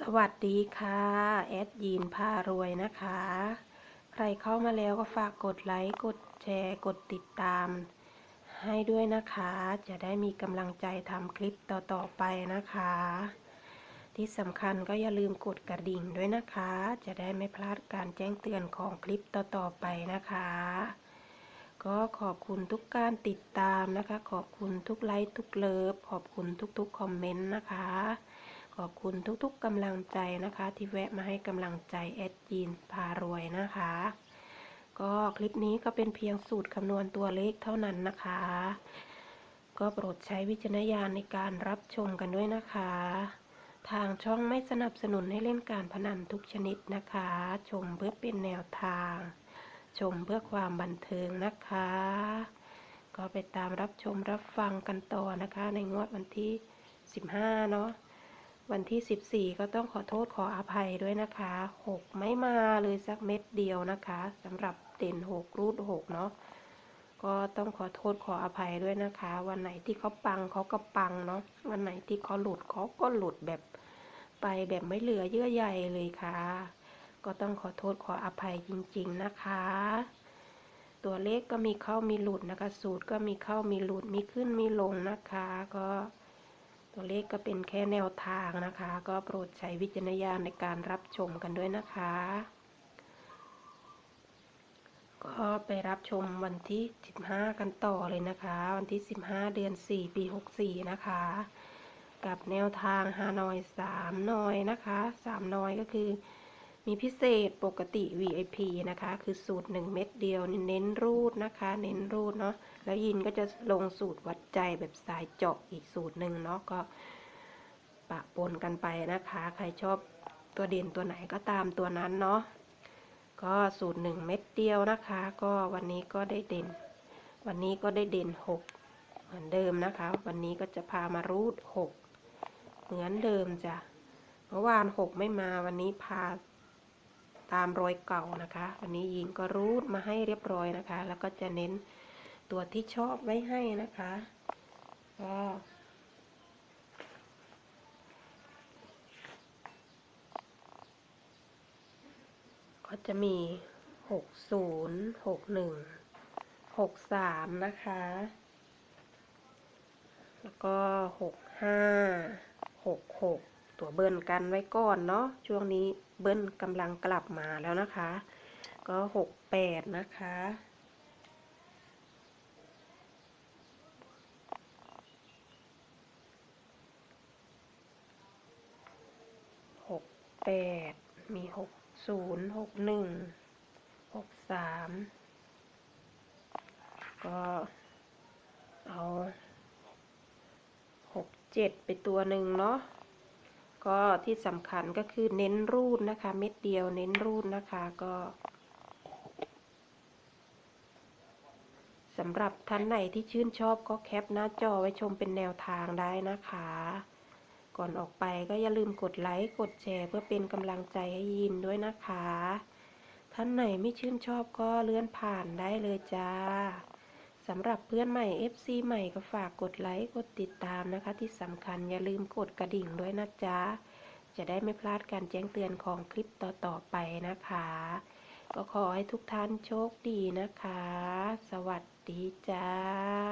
สวัสดีค่ะ แอดยีนพารวยนะคะ ใครเข้ามาแล้วก็ฝากกดไลค์ กดแชร์ กดติดตาม ให้ด้วยนะคะ จะได้มีกำลังใจทำคลิปต่อๆไปนะคะ ที่สำคัญก็อย่าลืมกดกระดิ่งด้วยนะคะ จะได้ไม่พลาดการแจ้งเตือนของคลิปต่อๆไปนะคะ ก็ขอบคุณทุกการติดตามนะคะ ขอบคุณทุกไลค์ทุกเลิฟ ขอบคุณทุกๆคอมเมนต์นะคะ ขอบคุณทุกๆกำลังใจนะคะ ที่แวะมาให้กำลังใจแอดยีนพารวยนะคะ ก็คลิปนี้ก็เป็นเพียงสูตรคำนวณตัวเลขเท่านั้นนะคะ ก็โปรดใช้วิจารณญาณในการรับชมกันด้วยนะคะ ทางช่องไม่สนับสนุนให้เล่นการพนันทุกชนิดนะคะ ชมเพื่อเป็นแนวทาง ชมเพื่อความบันเทิงนะคะ ก็ไปตามรับชมรับฟังกันต่อนะคะ ในงวดวันที่ 15 เนาะ วันที่ 14 ก็ต้องขอโทษขออภัยด้วยนะคะ 6 ไม่มาเลยสักเม็ดเดียวนะคะสำหรับเด่น 6 รูด 6 เนาะก็ต้องขอโทษขออภัยด้วยนะคะ วันไหนที่เขาปังเขาก็ปังเนาะวันไหนที่เขาหลุดเขาก็หลุดแบบไปแบบไม่เหลือเยื่อใยเลยค่ะ ก็ต้องขอโทษขออภัยจริง ๆนะคะ ตัวเลขก็มีเข้ามีหลุดนะคะ สูตรก็มีเข้ามีหลุดมีขึ้นมีลงนะคะ ก็ ตัวเลขก็เป็นแค่แนวทางนะคะ ก็โปรดใช้วิจารณญาณในการรับชมกันด้วยนะคะ ก็ไปรับชมวันที่ 15 กันต่อเลยนะคะ วันที่ 15 เดือน 4 ปี 64 นะคะ กับแนวทางฮานอย3นอยนะคะ3นอยก็คือ มีพิเศษปกติ VIP นะคะ คือสูตร 1 เม็ดเดียวเน้นรูดนะคะ เน้นรูดเนาะแล้วยินก็จะลงสูตรวัดใจแบบสายเจาะอีกสูตรหนึ่งเนาะก็ปะปนกันไปนะคะ ใครชอบตัวเด่นตัวไหนก็ตามตัวนั้นเนาะก็สูตร 1 เม็ดเดียวนะคะ ก็วันนี้ก็ได้เด่น วันนี้ก็ได้เด่น 6 เหมือนเดิมนะคะ วันนี้ก็จะพามารูด 6 เหมือนเดิมจ้ะเมื่อวาน 6 ไม่มาวันนี้พา ตามรอยเก่านะคะ วันนี้ยิงก็รูดมาให้เรียบร้อยนะคะ แล้วก็จะเน้นตัวที่ชอบไว้ให้นะคะก็ก็จะมีหกศูนย์หกหนึ่งหกสามนะคะ แล้วก็หกห้าหกหก ตัวเบิ้ลกันไว้ก่อนเนาะช่วงนี้เบิ้ลกำลังกลับมาแล้วนะคะ ก็หกแปดนะคะหกแปดมีหกศูนย์หกหนึ่งหกสามก็เอาหกเจ็ดไปตัวหนึ่งเนาะ ก็ที่สำคัญก็คือเน้นรูดนะคะ เม็ดเดียวเน้นรูดนะคะก็สำหรับท่านไหนที่ชื่นชอบก็แคปหน้าจอไว้ชมเป็นแนวทางได้นะคะ ก่อนออกไปก็อย่าลืมกดไลค์ กดแชร์เพื่อเป็นกำลังใจให้ยินด้วยนะคะ ท่านไหนไม่ชื่นชอบก็เลื่อนผ่านได้เลยจ้า สำหรับเพื่อนใหม่ FC ใหม่ก็ฝากกดไลค์กดติดตามนะคะ ที่สำคัญอย่าลืมกดกระดิ่งด้วยนะจ๊ะ จะได้ไม่พลาดการแจ้งเตือนของคลิปต่อๆไปนะคะ ก็ขอให้ทุกท่านโชคดีนะคะ สวัสดีจ้า